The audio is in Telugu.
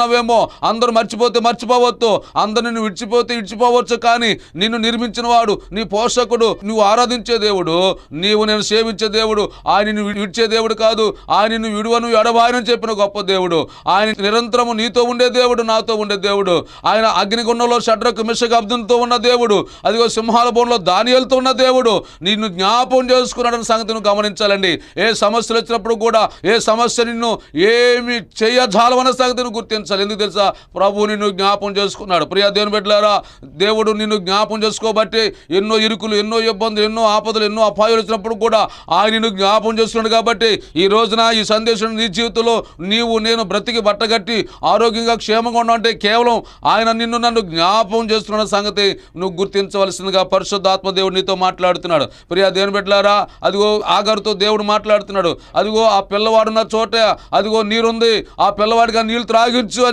ఉన్నావేమో అందరూ మర్చిపోతే మర్చిపోవద్దు. అందరు నిన్ను విడిచిపోతే విడిచిపోవచ్చు కానీ నిన్ను నిర్మించిన వాడు నీ పోషకుడు నువ్వు ఆరాధించే దేవుడు నీవు నేను సేవించే దేవుడు ఆయన నిన్ను విడిచే దేవుడు కాదు. ఆయన నిన్ను విడువను ఎడబాయనని చెప్పిన గొప్ప దేవుడు. ఆయన నిరంతరము నీతో ఉండే దేవుడు నాతో ఉండే దేవుడు. ఆయన అగ్నిగుండంలో షడ్రకు మిషకు అబ్దులతో ఉన్న దేవుడు. అదిగో సింహాల బోన్లో దానియలతో ఉన్న దేవుడు. నిన్ను జ్ఞాపం చేసుకున్నాడన్న సంగతిని గమనించాలండి. ఏ సమస్యలు వచ్చినప్పుడు కూడా ఏ సమస్య నిన్ను ఏమి చేయజాలమన్న సంగతిని గుర్తించాలి. గుర్తించాలి ఎందుకు తెలుసా? ప్రభు నిన్ను జ్ఞాపం చేసుకున్నాడు. ప్రియా దేవుని బిడ్డలారా దేవుడు నిన్ను జ్ఞాపం చేసుకోబట్టి ఎన్నో ఇరుకులు ఎన్నో ఇబ్బందులు ఎన్నో ఆపదలు ఎన్నో అపాయాలు వచ్చినప్పుడు కూడా ఆయన నిన్ను జ్ఞాపం చేస్తున్నాడు కాబట్టి ఈ రోజున ఈ సందేశం నీ జీవితంలో నీవు నేను బ్రతికి బట్టగట్టి ఆరోగ్యంగా క్షేమంగా ఉన్నావంటే కేవలం ఆయన నిన్ను నన్ను జ్ఞాపం చేస్తున్న సంగతి నువ్వు గుర్తించవలసిందిగా పరిశుద్ధాత్మ దేవుడు నీతో మాట్లాడుతున్నాడు. ప్రియా దేవుని బిడ్డలారా అదిగో ఆగారుతో దేవుడు మాట్లాడుతున్నాడు. అదిగో ఆ పిల్లవాడున్న చోట అదిగో నీరుంది. ఆ పిల్లవాడిగా నీళ్ళు త్రాగించు.